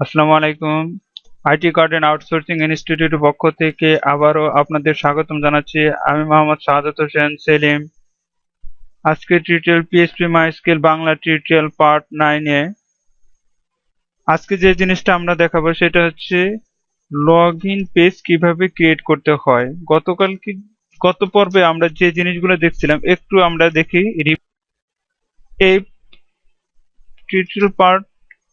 আসসালামু আলাইকুম। IT garden outsourcing ইনস্টিটিউটের পক্ষ থেকে আবারও আপনাদের স্বাগতম জানাচ্ছি। আমি মোহাম্মদ শাহাদাত হোসেন সেলিম। আজকে tutorial PHP MySQL Bangla tutorial part নাইনে আজকে যে জিনিসটা আমরা দেখাবো সেটা হচ্ছে লগ ইন পেজ কীভাবে ক্রিয়েট করতে হয়। গতকাল কি গত পর্বে আমরা যে জিনিসগুলো দেখছিলাম, একটু আমরা দেখি। এই টিউটোরিয়াল পার্ট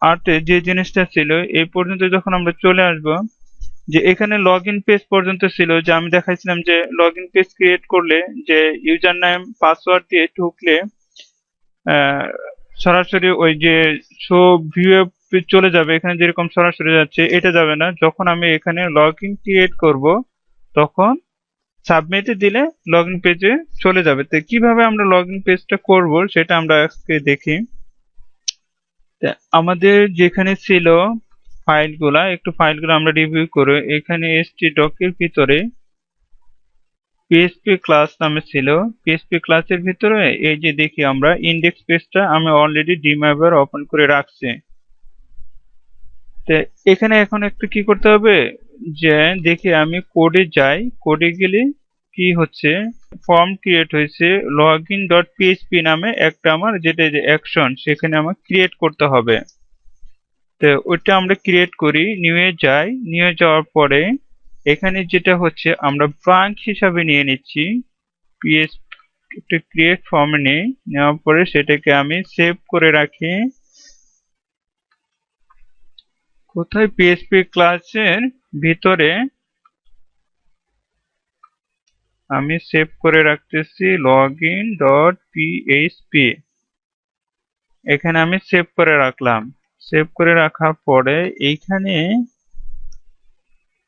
আর্টে যে জিনিসটা ছিল, এই পর্যন্ত যখন আমরা চলে আসব, যে এখানে লগ ইন পেজ পর্যন্ত ছিল, যে আমি দেখাইছিলাম যে লগ ইন পেজ ক্রিয়েট করলে যে ইউজার নেম পাসওয়ার্ড দিয়ে ঢুকলে সরাসরি ওই যে শো ভিউ চলে যাবে, এখানে যেরকম সরাসরি যাচ্ছে, এটা যাবে না। যখন আমি এখানে লগ ইন ক্রিয়েট করব, তখন সাবমিটে দিলে লগ ইন পেজে চলে যাবে। তো কীভাবে আমরা লগ ইন পেজটা করব, সেটা আমরা আজকে দেখি। আমাদের যেখানে ছিল ফাইলগুলা, একটু ফাইলগুলো আমরা রিভিউ করে, এখানে এসটি ডকের ভিতরে পিএসপি ক্লাস নামে ছিল। পিএসপি ক্লাসের ভিতরে এই যে দেখি আমরা ইন্ডেক্স পেজটা আমি অলরেডি ডিমাইভার ওপেন করে রাখছি। তো এখানে এখন একটু কি করতে হবে? যে দেখি আমি কোডে যাই কোডে গেলে কি হচ্ছে? ফর্ম ক্রিয়েট হয়েছে লগ ইন ডট পিএইচপি নামে একটা আমার যেটা যে অ্যাকশন সেখানে আমার ক্রিয়েট করতে হবে। তো ওইটা আমরা ক্রিয়েট করি, নিয়ে যাই। নিয়ে যাওয়ার পরে এখানে যেটা হচ্ছে, আমরা ব্রাঞ্চ হিসাবে নিয়ে নিচ্ছি। পিএস একটা ক্রিয়েট ফর্ম নেই। নেওয়ার পরে সেটাকে আমি সেভ করে রাখি। কোথায় পিএসপি ক্লাসের ভিতরে আমি সেভ করে রাখতেছি লগ ইন ডট পিএইচপি এখানে আমি সেভ করে রাখলাম। সেভ করে রাখার পরে এইখানে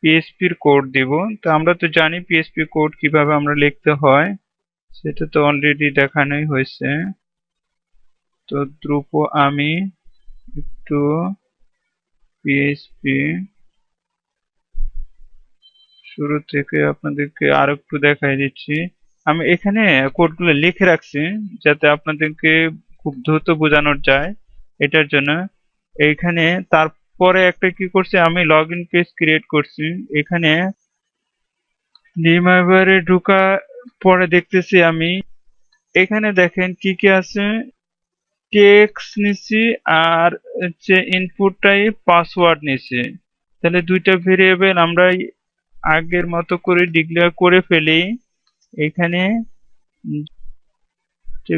পিএসপির কোড দিব। তো আমরা তো জানি পিএসপি কোড কীভাবে আমরা লিখতে হয়। সেটা তো অলরেডি দেখানোই হয়েছে। তো দ্রুপ আমি একটু পিএসপি শুরু থেকে আপনাদেরকে আর একটু দেখাই দিচ্ছি। আমি এখানে কোডগুলো লিখে রাখছি যাতে আপনাদেরকে খুব দ্রুত বোঝানোর যায় এটার জন্য। এইখানে তারপরে একটা কি করছি, আমি লগ ইন পেজ ক্রিয়েট করছি। এখানে ডিমাইভারে ঢুকা পরে দেখতেছি আমি, এখানে দেখেন কি কি আছে টেক্স নিছি আর হচ্ছে ইনপুট টাইপ পাসওয়ার্ড নিছি। তাহলে দুইটা ভেরিয়েবল আমরা আগের মতো করে ডিক্লেয়ার করে ফেলি। এখানে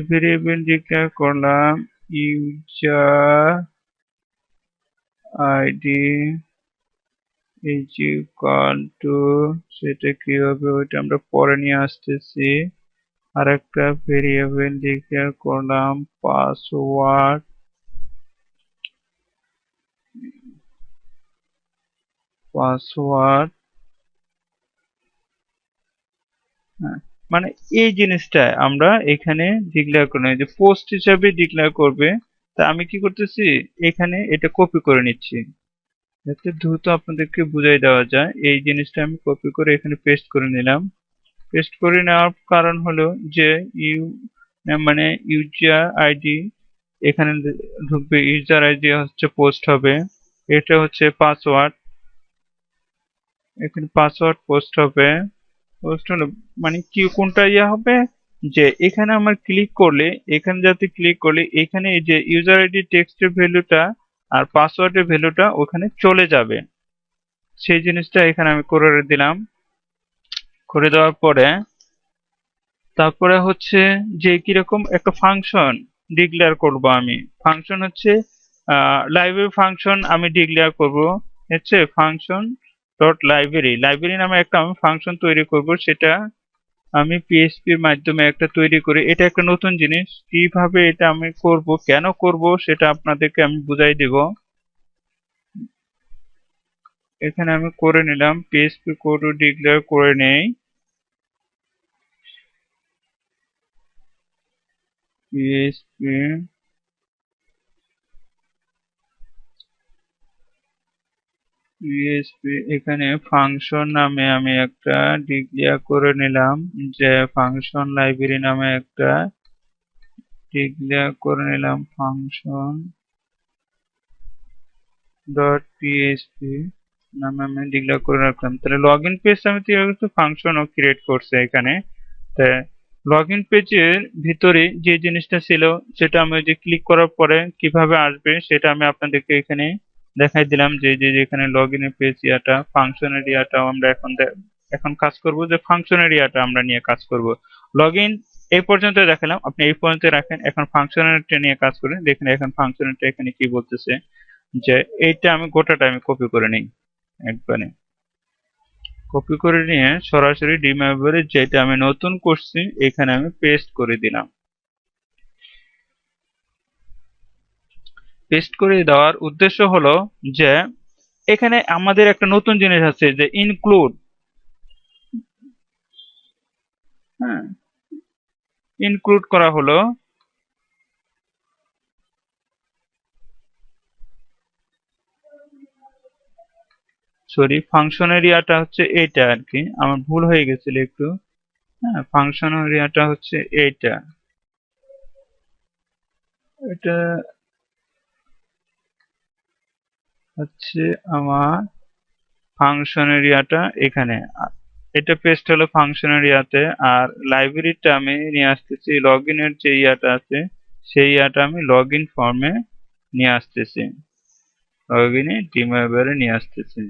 ভেরিয়েবল ডিক্লেয়ার করলাম user ID is equal to সেটা কি হবে? ওইটা আমরা পরে নিয়ে আসতেছি। আর একটা ভেরিয়েবল ডিক্লেয়ার করলাম পাসওয়ার্ড পাসওয়ার্ড হ্যাঁ মানে এই জিনিসটা আমরা এখানে ডিক্লেয়ার করে যে পোস্ট হিসাবে ডিক্লেয়ার করবে। তা আমি কি করতেছি? এখানে এটা কপি করে নিচ্ছি। যাতে দ্রুত আপনাদেরকে বুঝাই দেওয়া যায়, এই জিনিসটা আমি কপি করে এখানে পেস্ট করে নিলাম। পেস্ট করে নেওয়ার কারণ হলো যে ইউ মানে ইউজার আইডি এখানে ঢুকবে ইউজার আইডি হচ্ছে পোস্ট হবে। এটা হচ্ছে পাসওয়ার্ড এখানে পাসওয়ার্ড পোস্ট হবে। মানে কি, কোনটা ইয়া হবে? যে এখানে আমার ক্লিক করলে, এখানে যাতে ক্লিক করলে, এখানে এই যে ইউজার আইডি টেক্সটের ভ্যালুটা আর পাসওয়ার্ডের ভ্যালুটা ওখানে চলে যাবে। সেই জিনিসটা এখানে আমি করে দিলাম। করে দেওয়ার পরে, তারপরে হচ্ছে যে কীরকম একটা ফাংশন ডিক্লেয়ার করব আমি। ফাংশন হচ্ছে লাইব্রেরি ফাংশন আমি ডিক্লেয়ার করব। হচ্ছে ফাংশন ডট লাইব্রেরি লাইব্রেরি নামে একটা আমি ফাংশন তৈরি করব, সেটা আমি পিএসপি এর মাধ্যমে একটা তৈরি করে, এটা একটা নতুন জিনিস। কীভাবে এটা আমি করব, কেন করব, সেটা আপনাদেরকে আমি বুঝাই দেব। এখানে আমি করে নিলাম পিএসপি কোড ডিক্লেয়ার করে নেই। পিএসপি পিএসপি এখানে ফাংশন নামে আমি একটা ডিক্লেয়ার করে নিলাম যে ফাংশন লাইব্রেরি নামে একটা ডিক্লেয়ার করে নিলাম ফাংশন ডট পিএসপি নামে আমি ডিক্লেয়ার করে রাখলাম। তাহলে লগ ইন পেজ আমি তো করতে ফাংশনও ক্রিয়েট করছে এখানে? তাই লগ ইন পেজের ভিতরে যে জিনিসটা ছিল, সেটা আমি যে ক্লিক করার পরে কীভাবে আসবে, সেটা আমি আপনাদেরকে এখানে দেখাই দিলাম যে যে যেখানে লগ ইন পেজ ইয়াটা ফাংশনের ইয়াটাও আমরা এখন এখন কাজ করব যে ফাংশনের ইয়াটা আমরা নিয়ে কাজ করব। লগ ইন এই পর্যন্ত দেখালাম, আপনি এই পর্যন্ত রাখেন, এখন ফাংশনালিটি নিয়ে কাজ করেন, দেখেন এখন ফাংশনালিটি এখানে কি বলতেছে, যে এইটা আমি গোটাটা আমি কপি করে নিই, একবারে। কপি করে নিয়ে সরাসরি ডিম্যাপে যেটা আমি নতুন করছি, এখানে আমি পেস্ট করে দিলাম। পেস্ট করে দেওয়ার উদ্দেশ্য হলো যে, এখানে আমাদের একটা নতুন জিনিস আছে যে ইনক্লুড হ্যাঁ ইনক্লুড করা হলো। সরি ফাংশন এরিয়াটা হচ্ছে এইটা আর কি। আমার ভুল হয়ে গেছিল একটু। হ্যাঁ ফাংশন এরিয়াটা হচ্ছে এইটা। এটা হচ্ছে আমার ফাংশন এরিয়াটা এখানে। এটা পেস্ট হলো ফাংশন এরিয়াতে আর লাইব্রেরিটা আমি নিয়ে আসতেছি লগ ইনের যে ইয়াটা আছে, সেই ইয়াটা আমি লগ ইন ফর্মে নিয়ে আসতেছি। লগ ইনে ডিমেবারে নিয়ে আসতেছি।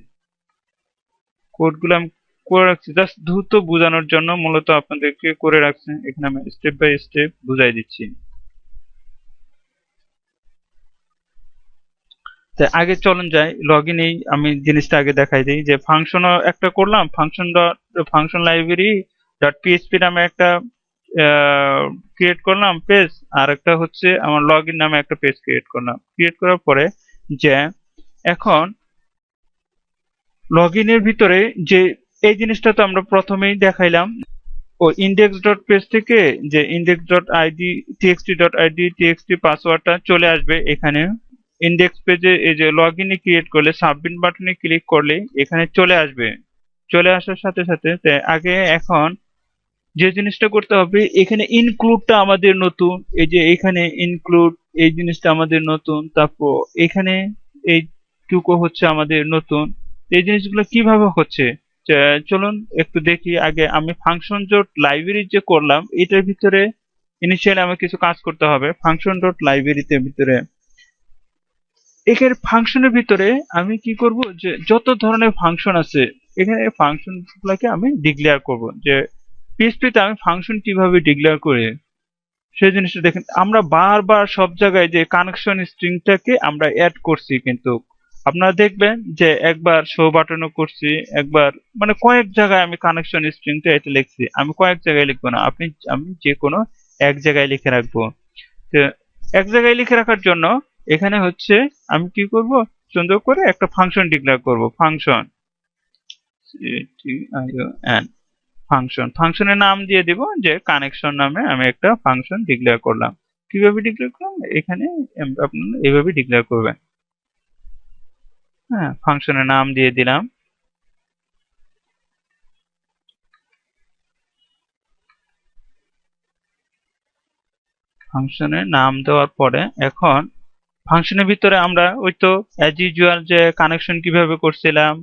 কোডগুলো আমি করে রাখছি। জাস্ট দ্রুত বোঝানোর জন্য মূলত আপনাদেরকে করে রাখছি। এখানে আমি স্টেপ বাই স্টেপ বুঝাই দিচ্ছি। আগে চলুন যাই লগ ইনেই আমি জিনিসটা আগে দেখাই দিই যে ফাংশন একটা করলাম function dot function library dot PHP নামে একটা ক্রিয়েট করলাম পেজ আর একটা হচ্ছে আমার লগ ইন নামে একটা পেজ ক্রিয়েট করলাম। ক্রিয়েট করার পরে যে এখন লগ ইনের ভিতরে যে এই জিনিসটা তো আমরা প্রথমেই দেখাইলাম, ও ইন্ডেক্স ডট পেজ থেকে যে index dot ID TXT dot ID TXT পাসওয়ার্ডটা চলে আসবে এখানে। ইন্ডেক্স পেজে এই যে লগ ইনে ক্রিয়েট করলে সাবমিট বাটনে ক্লিক করলে এখানে চলে আসবে। চলে আসার সাথে সাথে আগে এখন যে জিনিসটা করতে হবে, এখানে ইনক্লুডটা আমাদের নতুন, এই যে এখানে ইনক্লুড এই জিনিসটা আমাদের নতুন, তারপর এখানে এই টুকু হচ্ছে আমাদের নতুন। এই জিনিসগুলো কীভাবে হচ্ছে? চলুন একটু দেখি। আগে আমি ফাংশন ডট লাইব্রেরি যে করলাম, এটার ভিতরে ইনিশিয়ালি আমাকে কিছু কাজ করতে হবে। ফাংশন ডট লাইব্রেরিতে ভিতরে এখানে ফাংশনের ভিতরে আমি কি করব যে যত ধরনের ফাংশন আছে, এখানে ফাংশন গুলাকে আমি ডিক্লেয়ার করব। যে পিএসপি তে আমি ফাংশন কীভাবে ডিক্লেয়ার করি, সেই জিনিসটা দেখেন, আমরা বারবার সব জায়গায় যে কানেকশন স্ট্রিংটাকে আমরা অ্যাড করছি কিন্তু। আপনারা দেখবেন যে একবার শো বাটনও করছি, একবার মানে কয়েক জায়গায় আমি কানেকশন স্ট্রিংটা এটা লিখছি। আমি কয়েক জায়গায় লিখব না, আপনি, আমি যে কোনো এক জায়গায় লিখে রাখব। এক জায়গায় লিখে রাখার জন্য এখানে হচ্ছে আমি কি করব? সুন্দর করে একটা ফাংশন ডিক্লেয়ার করব। ফাংশন ফাংশন ফাংশনের নাম দিয়ে দিব যে কানেকশন নামে আমি একটা ফাংশন ডিক্লেয়ার করলাম। কীভাবে ডিক্লেয়ার করলাম? এখানে আপনারা এইভাবে ডিক্লেয়ার করবেন। হ্যাঁ ফাংশনের নাম দিয়ে দিলাম। ফাংশনের নাম দেওয়ার পরে এখন ফাংশনের ভিতরে আমরা ওই তো অ্যাজ ইউজুয়াল যে কানেকশন কীভাবে করছিলাম,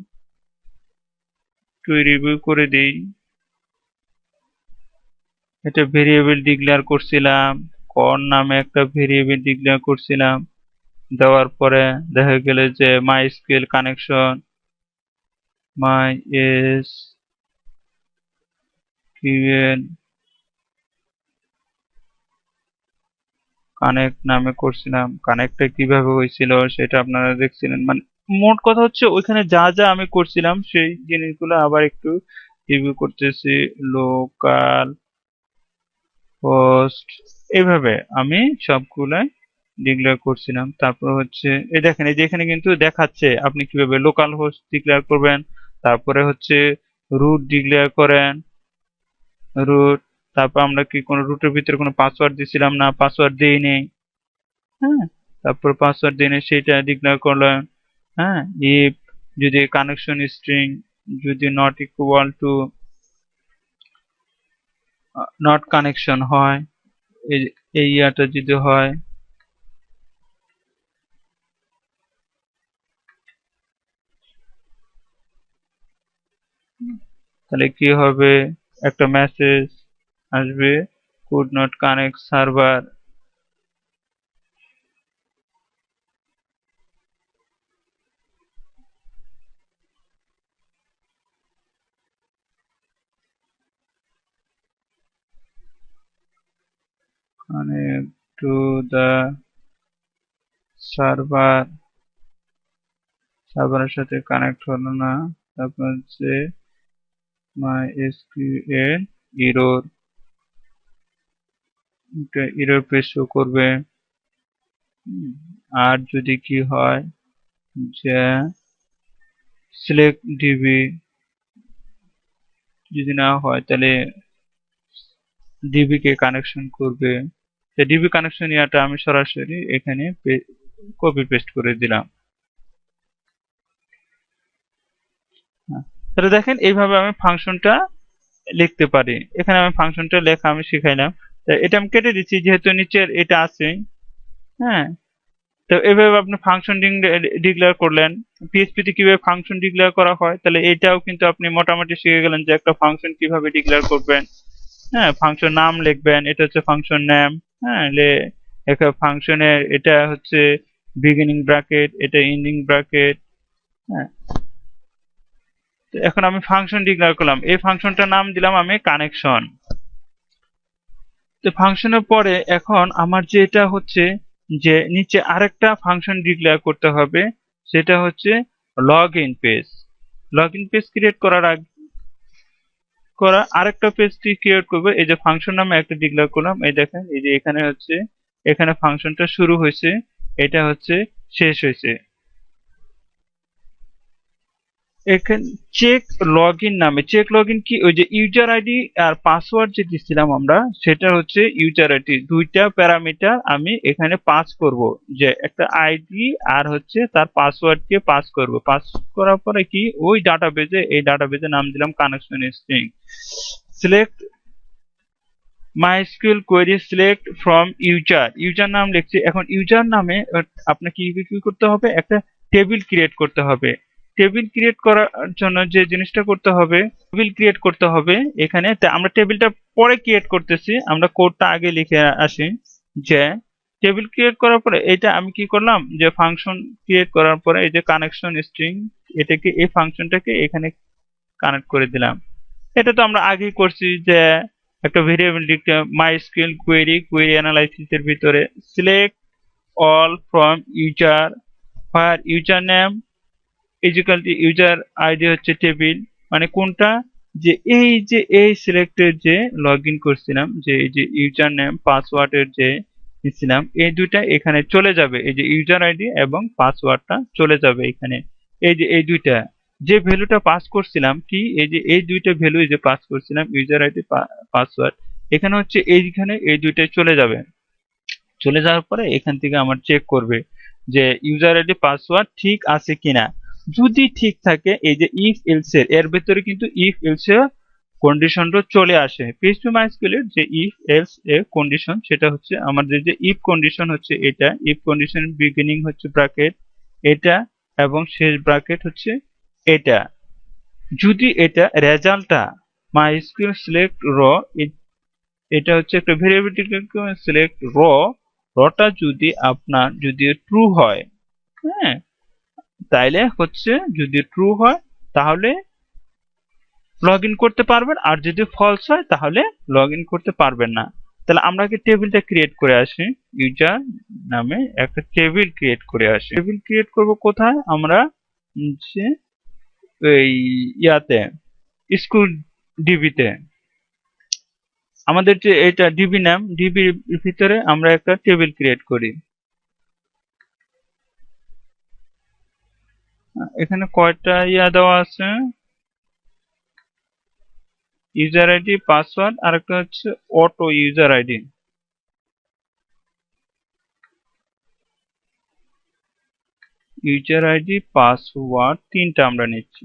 একটু রিভিউ করে দিই। এটা ভেরিয়েবল ডিক্লেয়ার করছিলাম কর নামে একটা ভেরিয়েবল ডিক্লেয়ার করছিলাম। দেওয়ার পরে দেখা গেল যে MySQL connection MySQL connect নামে করছিলাম কানেক্টটা কীভাবে হয়েছিল সেটা আপনারা দেখছিলেন। মানে মোট কথা হচ্ছে ওইখানে যা যা আমি করছিলাম সেই জিনিসগুলো আবার একটু রিভিউ করতেছি। লোকাল হোস্ট এইভাবে আমি সবগুলাই ডিক্লেয়ার করছিলাম। তারপর হচ্ছে, এই দেখেন, এই যে এখানে কিন্তু দেখাচ্ছে আপনি কীভাবে লোকাল হোস্ট ডিক্লেয়ার করবেন। তারপরে হচ্ছে রুট ডিক্লেয়ার করেন। রুট তারপর আমরা কি কোনো রুটের ভিতরে কোনো পাসওয়ার্ড দিছিলাম না পাসওয়ার্ড দিই নেই। হ্যাঁ? তারপর পাসওয়ার্ড দিয়ে নেই সেটা ডিক্লেয়ার করলাম। হ্যাঁ? ইফ যদি কানেকশন স্ট্রিং যদি not equal to not connection হয়, এই ইয়াটা যদি হয়, তাহলে কি হবে? একটা মেসেজ আসবে could not connect server connect to the server. সার্ভারের সাথে কানেক্ট হলো না। তারপর হচ্ছে MySQL error error page show করবে। আর যদি কি হয় যে সিলেক্ট ডিবি যদি না হয় তাহলে ডিবি কে কানেকশন করবে। ডিবি কানেকশন ইয়াটা আমি সরাসরি এখানে কপি পেস্ট করে দিলাম। হ্যাঁ, তাহলে দেখেন এইভাবে আমি ফাংশনটা লিখতে পারি। এখানে আমি ফাংশনটা লেখা আমি শিখাইলাম। এটা আমি কেটে দিচ্ছি, যেহেতু নিচের এটা আছে। হ্যাঁ? তো এভাবে আপনি ফাংশন ডিক্লেয়ার করলেন। পিএসপি তে কীভাবে ফাংশন ডিক্লেয়ার করা হয়, তাহলে এটাও কিন্তু আপনি মোটামুটি শিখে গেলেন যে একটা ফাংশন কীভাবে ডিক্লেয়ার করবেন। হ্যাঁ? ফাংশন নাম লিখবেন, এটা হচ্ছে ফাংশন নেম হ্যাঁ? একটা ফাংশনের এটা হচ্ছে বিগিনিং ব্র্যাকেট এটা এন্ডিং ব্র্যাকেট হ্যাঁ? এখন আমি ফাংশন ডিক্লেয়ার করলাম। এই ফাংশনটার নাম দিলাম আমি কানেকশন তো ফাংশনের পরে এখন আমার যেটা হচ্ছে যে নিচে আরেকটা ফাংশন ডিক্লেয়ার করতে হবে, সেটা হচ্ছে log in page log in page create করার আগে, করা আরেকটা পেজ ক্রিয়েট করবে। এই যে ফাংশন নামে একটা ডিক্লেয়ার করলাম, এই দেখেন, এই যে এখানে হচ্ছে, এখানে ফাংশনটা শুরু হয়েছে, এটা হচ্ছে শেষ হয়েছে। এখানে চেক লগ ইন নামে চেক লগ ইন কি? ওই যে ইউজার আইডি আর পাসওয়ার্ড যে দিচ্ছিলাম আমরা, সেটা হচ্ছে ইউজার আইডি দুইটা প্যারামিটার আমি এখানে পাস করব। যে একটা আইডি আর হচ্ছে তার পাসওয়ার্ড কে পাস করব। পাস করার পরে কি? ওই ডাটাবেজে এই ডাটাবেজে নাম দিলাম connection string select MySQL query select from user user নাম লিখছি। এখন ইউজার নামে, আপনাকে কি করতে হবে? একটা টেবিল ক্রিয়েট করতে হবে। টেবিল ক্রিয়েট করার জন্য যে জিনিসটা করতে হবে টেবিল ক্রিয়েট করতে হবে এখানে। আমরা টেবিলটা পরে ক্রিয়েট করতেছি। আমরা কোডটা আগে লিখে আসি যে টেবিল ক্রিয়েট করার পরে এটা আমি কি করলাম? যে ফাংশন ক্রিয়েট করার পরে এই যে কানেকশন স্ট্রিং এটাকে এই ফাংশনটাকে এখানে কানেক্ট করে দিলাম। এটা তো আমরা আগেই করছি যে একটা ভেরিয়েবল লিখতে MySQL query query analysis এর ভিতরে select all from user fire user name equal user ID হচ্ছে টেবিল মানে কোনটা? যে এই যে, এই সিলেক্টের যে লগ ইন করছিলাম, যে এই যে ইউজার নেম পাসওয়ার্ডের যে নিছিলাম এই দুইটা এখানে চলে যাবে। এই যে ইউজার আইডি এবং পাসওয়ার্ডটা চলে যাবে এখানে। এই যে, এই দুইটা। যে ভ্যালুটা পাস করছিলাম, কি? এই যে, এই দুইটা ভ্যালু এই যে পাস করছিলাম ইউজার আইডি পাসওয়ার্ড এখানে হচ্ছে এইখানে এই দুইটাই চলে যাবে। চলে যাওয়ার পরে এখান থেকে আমার চেক করবে যে ইউজার আইডি পাসওয়ার্ড ঠিক আছে কিনা। যদি ঠিক থাকে, এই যে ইফ এলস এর ভেতরে কিন্তু ইফ এর কন্ডিশনটা চলে আসে। পিএইচপি মাইস্কুল এর যে ইফ এলস এর কন্ডিশন সেটা হচ্ছে আমাদের যে ইফ কন্ডিশন হচ্ছে এটা ইফ কন্ডিশন বিগিনিং হচ্ছে ব্র্যাকেট এটা এবং শেষ ব্র্যাকেট হচ্ছে এটা। যদি এটা রেজাল্টটা মাইস্কুল সিলেক্ট র এটা হচ্ছে একটা ভেরিয়েবল সিলেক্ট র রটা যদি আপনার, যদি ট্রু হয় হ্যাঁ তাইলে হচ্ছে যদি ট্রু হয়, তাহলে লগ করতে পারবেন। আর যদি ফলস হয়, তাহলে লগ করতে পারবেন না। তাহলে আমরা কি টেবিলটা ক্রিয়েট করে আসি? ইউজার নামে একটা টেবিল ক্রিয়েট করে আসি। টেবিল ক্রিয়েট করব কোথায়? আমরা এই ইয়াতে স্কুল ডিবিতে আমাদের যে এটা ডিবি নাম ডিবির ভিতরে আমরা একটা টেবিল ক্রিয়েট করি। এখানে কয়টা ইয়া দেওয়া আছে? ইউজার আইডি পাসওয়ার্ড আর একটা হচ্ছে auto user ID user ID password তিনটা আমরা নিচ্ছি।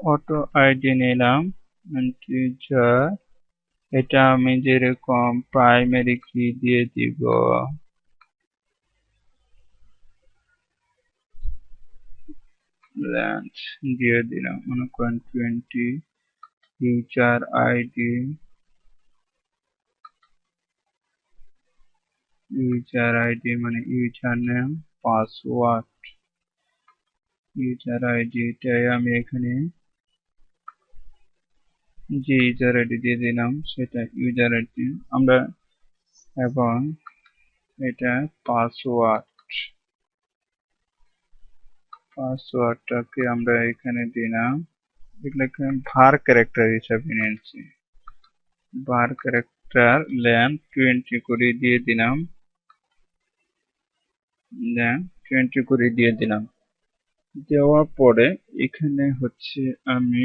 অটো আইডি নিলাম ইন্টিজার এটা আমি যেরকম প্রাইমারি কি দিয়ে দিব। লেন্থ দিয়ে দিলাম, মনে করেন twenty user ID user ID মানে ইউজার নেম পাসওয়ার্ড ইউজার আইডিটাই আমি এখানে যে ইউজার আইডি দিয়ে দিলাম, সেটা ইউজার আইডি আমরা এবং এটা পাসওয়ার্ড পাসওয়ার্ডটাকে আমরা এখানে দিলাম। এগুলোকে ভার ক্যারেক্টার হিসাবে নিয়েছি। ভার ক্যারেক্টার ল্যাম্প টোয়েন্টি করে দিয়ে দিলাম। ল্যাম্প টোয়েন্টি করে দিয়ে দিলাম। দেওয়ার পরে এখানে হচ্ছে আমি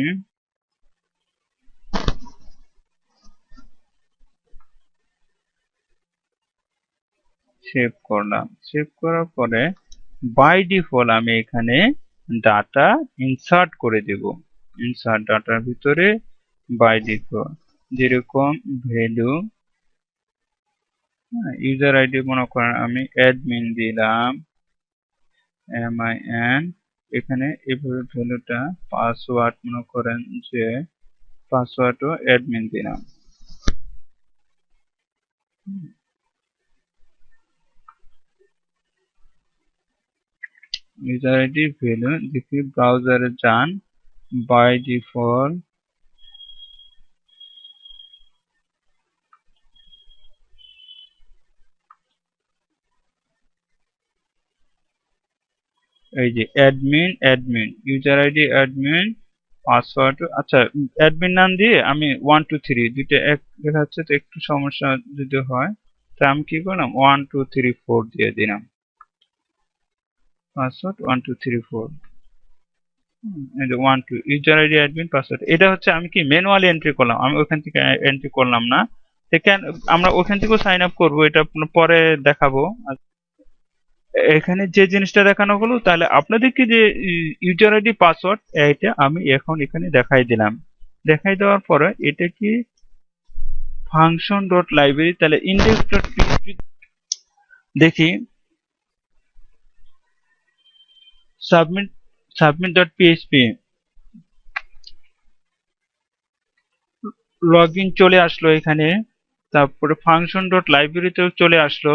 সেভ করলাম। সেভ করার পরে বাই ডিফল্ট আমি এখানে ডাটা ইনসার্ট করে দেব। ইনসার্ট ডাটার ভিতরে বাই ডিফল্ট যেরকম ভ্যালু ইউজার আইডি মনে করেন আমি অ্যাডমিন দিলাম এম আই এন এখানে এইভাবে ভ্যালুটা পাসওয়ার্ড মনে করেন যে পাসওয়ার্ডও অ্যাডমিন দিলাম। আইডি ভ্যালু দেখি ব্রাউজারে যান বাই ডিফল্ট এই যে admin admin user ID admin password আচ্ছা অ্যাডমিন নাম দিয়ে আমি ওয়ান টু থ্রি দুইটা এক, দেখা যাচ্ছে তো একটু সমস্যা যদি হয়, তা আমি কি করলাম? ওয়ান টু থ্রি ফোর দিয়ে দিলাম। Password one two three four one two user ID admin password এটা হচ্ছে আমি কি ম্যানুয়ালি এন্ট্রি করলাম? আমি ওখান থেকে এন্ট্রি করলাম না। আমরা ওখান থেকেও সাইন আপ করব, এটা পরে দেখাবো। এখানে যে জিনিসটা দেখানো হলো, তাহলে আপনাদেরকে যে ইউজার আইডি পাসওয়ার্ড এটা আমি এখন এখানে দেখাই দিলাম। দেখাই দেওয়ার পরে এটা কি ফাংশন ডট লাইব্রেরি তাহলে ইন্ডেক্স ডট দেখি। Submit submit dot PHP log in চলে আসলো এখানে, তারপরে ফাংশন ডট লাইব্রেরিতেও চলে আসলো।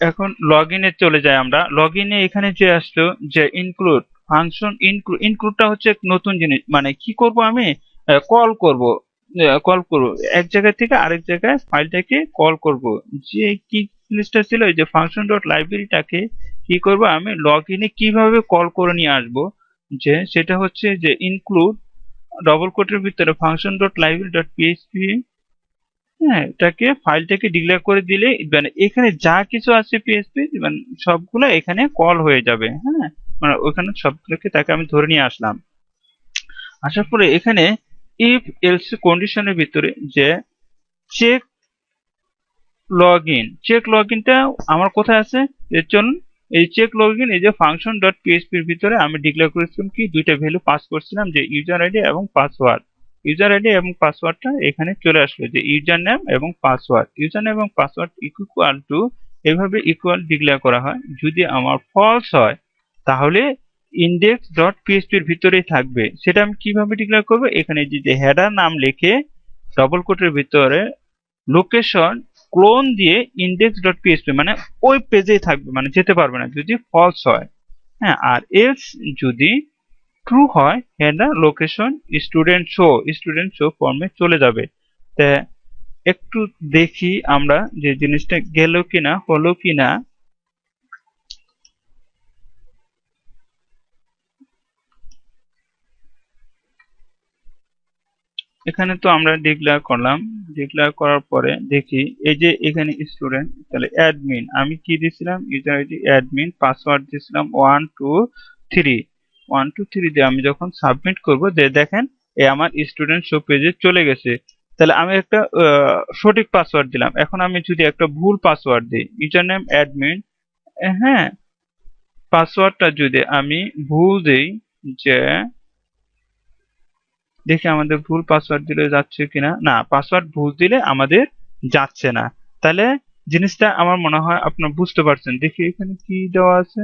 এখন লগ ইনে চলে যাই আমরা। লগ ইনে এখানে যে আসলো যে ইনক্লুড ফাংশন ইনক্লুড ইনক্লুডটা হচ্ছে নতুন জিনিস। মানে কি করব আমি? কল করব। কল করব। এক জায়গা থেকে আরেক জায়গায় ফাইলটাকে কল করব। যে কি জিনিসটা ছিল যে ফাংশন ডট লাইব্রেরিটাকে কি করব আমি লগ ইনে কীভাবে কল করে নিয়ে আসব? যে সেটা হচ্ছে যে ইনক্লুড ডবল কোটের ভিতরে function dot library dot PHP হ্যাঁ এটাকে ফাইলটাকে ডিক্লেয়ার করে দিলে মানে এখানে যা কিছু আছে পিএসপি মানে সবগুলো এখানে কল হয়ে যাবে হ্যাঁ মানে ওখানে সবগুলোকে তাকে আমি ধরে নিয়ে আসলাম। আসার পরে এখানে ইফ এলস কন্ডিশনের ভিতরে যে check log in check log ইনটা আমার কোথায় আছে? এর জন্য এই চেক লগ ইন এই যে ফাংশন ডট পিএসপির ভিতরে আমি ডিক্লেয়ার করেছিলাম কি? দুইটা ভ্যালু পাস করছিলাম, যে ইউজার আইডি এবং পাসওয়ার্ড ইউজার আইডি এবং পাসওয়ার্ডটা এখানে চলে আসলো, যে ইউজার নেম এবং পাসওয়ার্ড ইউজার নেম এবং পাসওয়ার্ড ইকুয়াল টু এভাবে ইকুয়াল ডিক্লেয়ার করা হয়। যদি আমার ফলস হয়, তাহলে ইন্ডেক্স ডট পিএসপির ভিতরেই থাকবে। সেটা আমি কীভাবে ডিক্লেয়ার করব? এখানে যে হেডার নাম লিখে ডবল কোটের ভিতরে লোকেশন ক্লোন দিয়ে ইন্ডেক্স ডট পিএসপি মানে ওই পেজেই থাকবে মানে যেতে পারবে না, যদি ফলস হয়। হ্যাঁ আর এলস যদি ট্রু হয় header location student show student show ফর্মে চলে যাবে। তা একটু দেখি আমরা যে জিনিসটা গেল কিনা, হলো কিনা। এখানে তো আমরা ডিক্লেয়ার করলাম। ডিক্লেয়ার করার পরে দেখি, এই যে এখানে স্টুডেন্ট তাহলে অ্যাডমিন আমি কি দিয়েছিলাম? ইউজার আইডি অ্যাডমিন পাসওয়ার্ড দিয়েছিলাম one two three one two three দিয়ে আমি যখন সাবমিট করব যে দেখেন, এ আমার স্টুডেন্ট শো পেজে চলে গেছে। তাহলে আমি একটা সঠিক পাসওয়ার্ড দিলাম। এখন আমি যদি একটা ভুল পাসওয়ার্ড দিই ইউজার নেম অ্যাডমিন হ্যাঁ পাসওয়ার্ডটা যদি আমি ভুল দিই যে দেখি আমাদের ভুল পাসওয়ার্ড দিলে যাচ্ছে কিনা? না পাসওয়ার্ড ভুল দিলে আমাদের যাচ্ছে না। তাহলে জিনিসটা আমার মনে হয় আপনার বুঝতে পারছেন। দেখি এখানে কি দেওয়া আছে?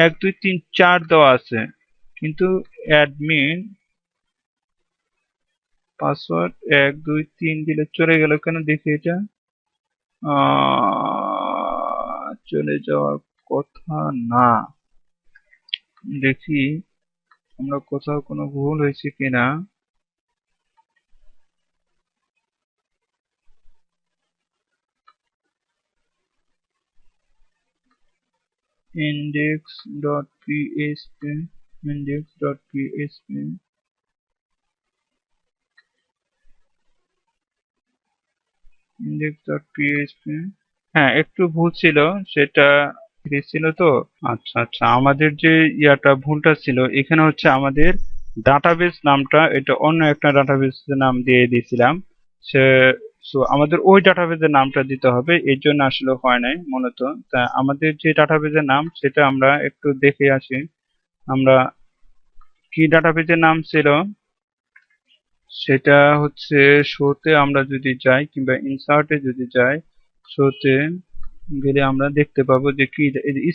এক, দুই, তিন, চার দেওয়া আছে। কিন্তু অ্যাডমিন পাসওয়ার্ড এক, দুই, তিন দিলে চলে গেল কেন? দেখি এটা। চলে যাওয়ার কথা না। দেখি আমরা কোথাও কোনো ভুল হয়েছে কিনা। index.php index.php index.php হ্যাঁ একটু ভুল ছিল, সেটা ছিল তো? আচ্ছা আচ্ছা আমাদের যে ইয়াটা ভুলটা ছিল, এখানে হচ্ছে আমাদের ডাটাবেস নামটা, এটা অন্য একটা ডাটাবেস নাম দিয়ে দিয়েছিলাম। সে সো আমাদের ওই ডাটাবেসের নামটা দিতে হবে, এর জন্য আসলে হয় নাই মূলত। তা আমাদের যে ডাটাবেসের নাম, সেটা আমরা একটু দেখে আসি। আমরা কি ডাটাবেসের নাম ছিল? সেটা হচ্ছে শোতে আমরা যদি যাই কিংবা ইনসার্টে যদি যাই শোতে গেলে আমরা দেখতে পাবো যে কি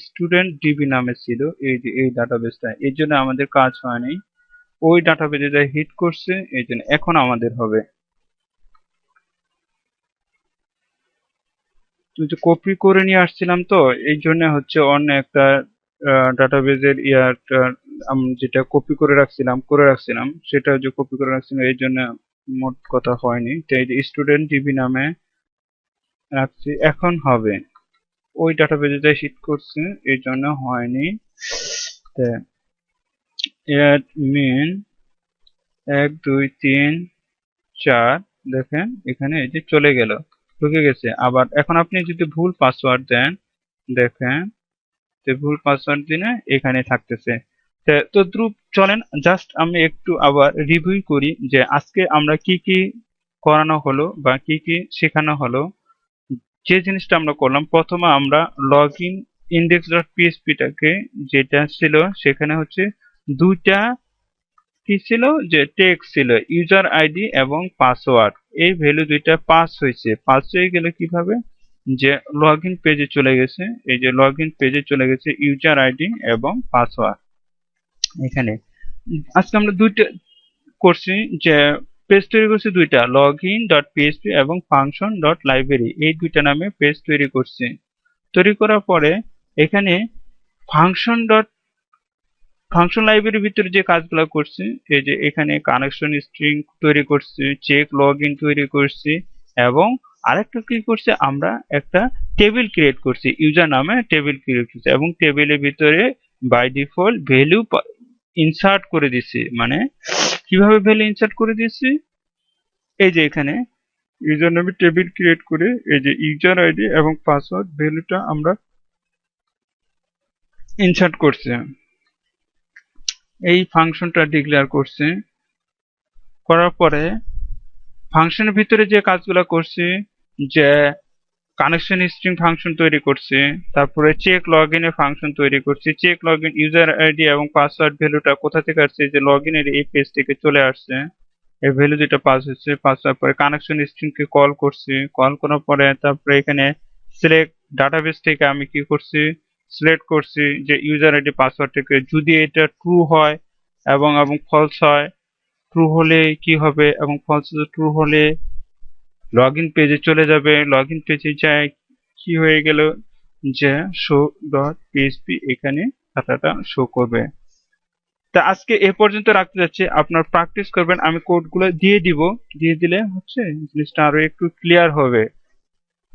স্টুডেন্ট ডিবি নামে ছিল এই যে, এই ডাটাবেসটা এর জন্য আমাদের কাজ হয়নি। ওই ডাটাবেসে যা হিট করছে এই জন্য এখন আমাদের হবে। কিন্তু কপি করে নিয়ে আসছিলাম তো, এই জন্য হচ্ছে অন্য একটা ডাটাবেজের ইয়ারটা আম- যেটা কপি করে রাখছিলাম করে রাখছিলাম, সেটা যে কপি করে রাখছিলাম, এই জন্য মোট কথা হয়নি। তো এই যে স্টুডেন্ট ডিবি নামে রাখছি এখন হবে। ওই ডাটাবেজে যা হিট করছে, এই জন্য হয়নি। তো মেন এক, দুই, তিন, চার, দেখেন, এখানে এই যে চলে গেল। ঢুকে গেছে। আবার এখন আপনি যদি ভুল পাসওয়ার্ড দেন, দেখেন তো ভুল পাসওয়ার্ড দিলে এখানে থাকতেছে। তো- তো দ্রুপ, চলেন জাস্ট আমি একটু আবার রিভিউ করি যে আজকে আমরা কি কি করানো হলো বা কি কি শেখানো হলো। যে জিনিসটা আমরা করলাম, প্রথমে আমরা লগ ইন ইন্ডেক্স ডট পিএসপিটাকে যেটা ছিল সেখানে হচ্ছে দুইটা কি ছিল? যে টেক্সট ছিল ইউজার আইডি এবং পাসওয়ার্ড এই ভ্যালু দুইটা পাস হয়েছে। পাস হয়ে গেলে কীভাবে? যে লগ ইন পেজে চলে গেছে। এই যে লগ ইন পেজে চলে গেছে ইউজার আইডি এবং পাসওয়ার্ড এখানে। আজকে আমরা দুইটা করছি যে পেজ তৈরি করছি দুইটা লগ ইন ডট পিএসপি এবং ফাংশন ডট লাইব্রেরি এই দুইটা নামে পেজ তৈরি করছি। তৈরি করার পরে এখানে ফাংশন ডট ফাংশন লাইব্রেরির ভিতরে যে কাজগুলো করছি, এই যে এখানে কানেকশন স্ট্রিং তৈরি করছি চেক লগ ইন তৈরি করছি, এবং আরেকটা কি করছে, আমরা একটা টেবিল ক্রিয়েট করছি ইউজার নামে টেবিল ক্রিয়েট করছি, এবং টেবিলের ভিতরে বাই ডিফল্ট ভ্যালু ইনসার্ট করে দিছি মানে কীভাবে ভ্যালু ইনসার্ট করে দিয়েছি এই যে এখানে ইউজার নামে টেবিল ক্রিয়েট করে, এই যে ইউজার আইডি এবং পাসওয়ার্ড ভ্যালুটা আমরা ইনসার্ট করছি। এই ফাংশনটা ডিক্লেয়ার করছি। করার পরে ফাংশনের ভিতরে যে কাজগুলো করছি, যে কানেকশন স্ট্রিং ফাংশন তৈরি করছি, তারপরে চেক লগ ইনের ফাংশন তৈরি করছি check log in user ID এবং পাসওয়ার্ড ভ্যালুটা কোথা থেকে আসছে যে লগ ইনের এই পেজ থেকে চলে আসছে, এই ভ্যালু যেটা পাস হচ্ছে পাস হওয়ার পরে কানেকশন স্ট্রিংকে কল করছি কল করার পরে তারপরে এখানে সিলেক্ট ডাটাবেস থেকে আমি কি করছি সিলেক্ট করছি যে ইউজার আইডি পাসওয়ার্ড থেকে। যদি এটা ট্রু হয় এবং এবং ফলস হয় ট্রু হলে কি হবে? এবং ফলস ট্রু হলে লগ ইন পেজে চলে যাবে। লগ ইন পেজে যায়, কি হয়ে গেল? যে শো ডট পিএসপি এখানে খাতাটা শো করবে। তা আজকে এ পর্যন্ত রাখতে যাচ্ছি। আপনার প্র্যাকটিস করবেন। আমি কোডগুলো দিয়ে দিব। দিয়ে দিলে হচ্ছে জিনিসটা আরও একটু ক্লিয়ার হবে।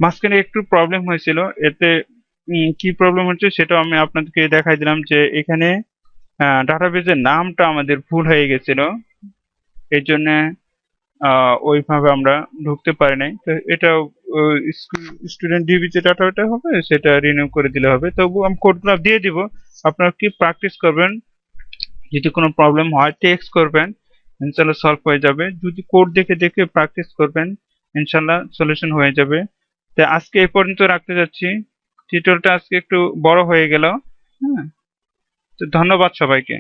মাঝখানে একটু প্রবলেম হয়েছিল। এতে কি প্রবলেম হচ্ছে সেটাও আমি আপনাদেরকে দেখাই দিলাম যে এখানে ডাটাবেজের নামটা আমাদের ভুল হয়ে গেছিল। এই জন্য ওইভাবে আমরা ঢুকতে পারি নাই। তো এটা স্টুডেন্ট ডিবি যে ডাটাটা হবে, সেটা রিনিউ করে দিলে হবে। তবু আমি কোডগুলো দিয়ে দিব। আপনারা কি প্র্যাকটিস করবেন, যদি কোনো প্রবলেম হয় টেক্সট করবেন, ইনশাল্লাহ সলভ হয়ে যাবে। যদি কোড দেখে দেখে প্র্যাকটিস করবেন, ইনশাল্লাহ সলিউশন হয়ে যাবে। তো আজকে এই পর্যন্ত রাখতে যাচ্ছি। টিউটোরিয়ালটা আজকে একটু বড় হয়ে গেল। হ্যাঁ তো ধন্যবাদ সবাইকে।